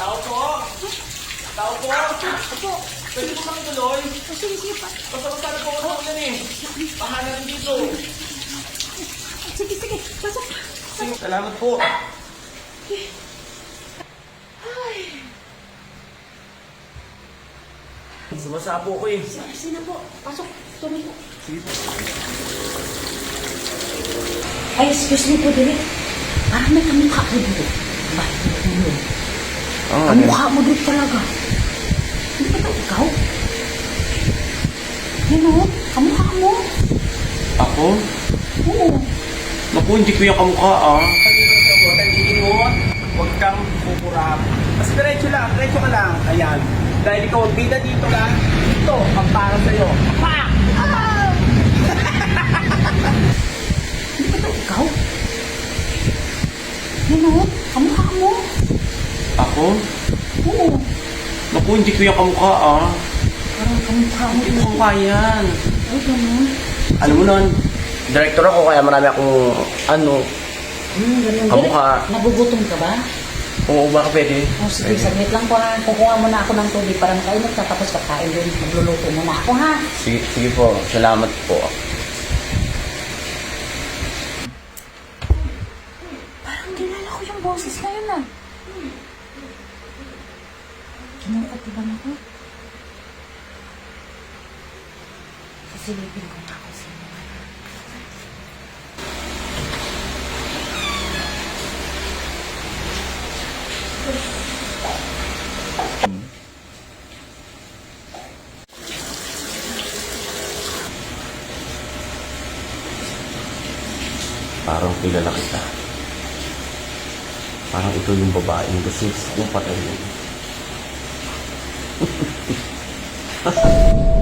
Tao po! Tao po! Opo. Pwede po kami tuloy? Sige, sige pa. Basta-basta na po ako sa ulan eh. Pahanap dito. Sige, sige. Pasok. Sige, salamat po. Sumasapo ko eh. Sige, sige na po. Pasok. Tuloy po. Sige po. Ay, excuse me po, Direk. Parang may kamukha ko dito. Bakit po? Oh, Kamukha mo dito talaga. Hindi ba ito ikaw? Yan o, kamukha mo. Ako? Oo. Naku, hindi ko yung kamukha ah. Talingon mo, talingon. Huwag kang pupura. Mas diretso lang, diretso ka lang. Ayan. Dahil ikaw ang bida dito lang, dito, ang para sa'yo. Pa! Ah! Hindi ba ito ikaw? Yan o, kamukha mo. Ako? Oo. Naku, hindi ko yung kamukha ah. Parang kamukha mo. Hindi ko kamukha yan. Ay, ganun. Alam mo nun, director ako kaya marami akong ano, Hmm, ganun. Kamukha. Direk, nagugutom ka ba? oo baka pwede. Oh, sige, saglit lang po ha. Kukuha muna ako ng tubig para makainit ka tapos kakain din. Magluluto muna ako ha. Sige, sige po, salamat po. Parang kilala ko yung boses na yun ah. Kinukatiban ako. Sasilipin ko na ako sa inyo. Parang kilala kita. Parang ito yung babaeng gusto kong patayin. Ha ha ha.